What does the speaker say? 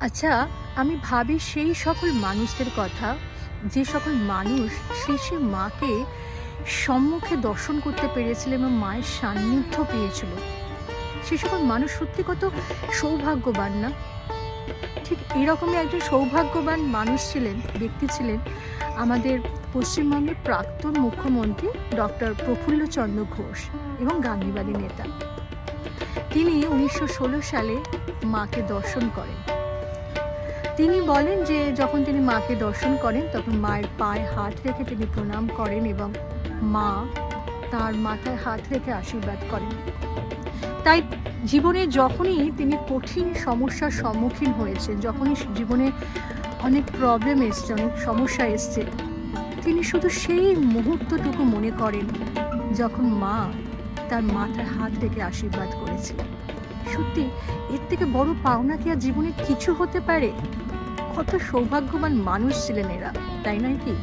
আচ্ছা আমি ভাবি সেই সকল মানুষদের কথা, যে সকল মানুষ শেষে মাকে সম্মুখে দর্শন করতে পেরেছিল এবং মায়ের সান্নিধ্য পেয়েছিল। সে সকল মানুষ সত্যি কত সৌভাগ্যবান না? ঠিক এরকমই একজন সৌভাগ্যবান মানুষ ছিলেন, ব্যক্তি ছিলেন আমাদের পশ্চিমবঙ্গের প্রাক্তন মুখ্যমন্ত্রী ডক্টর প্রফুল্লচন্দ্র ঘোষ এবং গান্ধীবাদী নেতা। তিনি উনিশশো ষোলো সালে মাকে দর্শন করেন। তিনি বলেন যে যখন তিনি মাকে দর্শন করেন, তখন মায়ের পায়ে হাত রেখে তিনি প্রণাম করেন এবং মা তার মাথায় হাত রেখে আশীর্বাদ করেন। তাই জীবনে যখনই তিনি কঠিন সমস্যার সম্মুখীন হয়েছেন, যখনই জীবনে অনেক প্রবলেম এসছে, অনেক সমস্যা এসছে, তিনি শুধু সেই মুহূর্তটুকু মনে করেন যখন মা তার মাথায় হাত রেখে আশীর্বাদ করেছিলেন। সত্যি এর থেকে বড় পাওনা কি আর জীবনে কিছু হতে পারে? কত সৌভাগ্যবান মানুষ ছিলেন এরা, তাই নয় কি?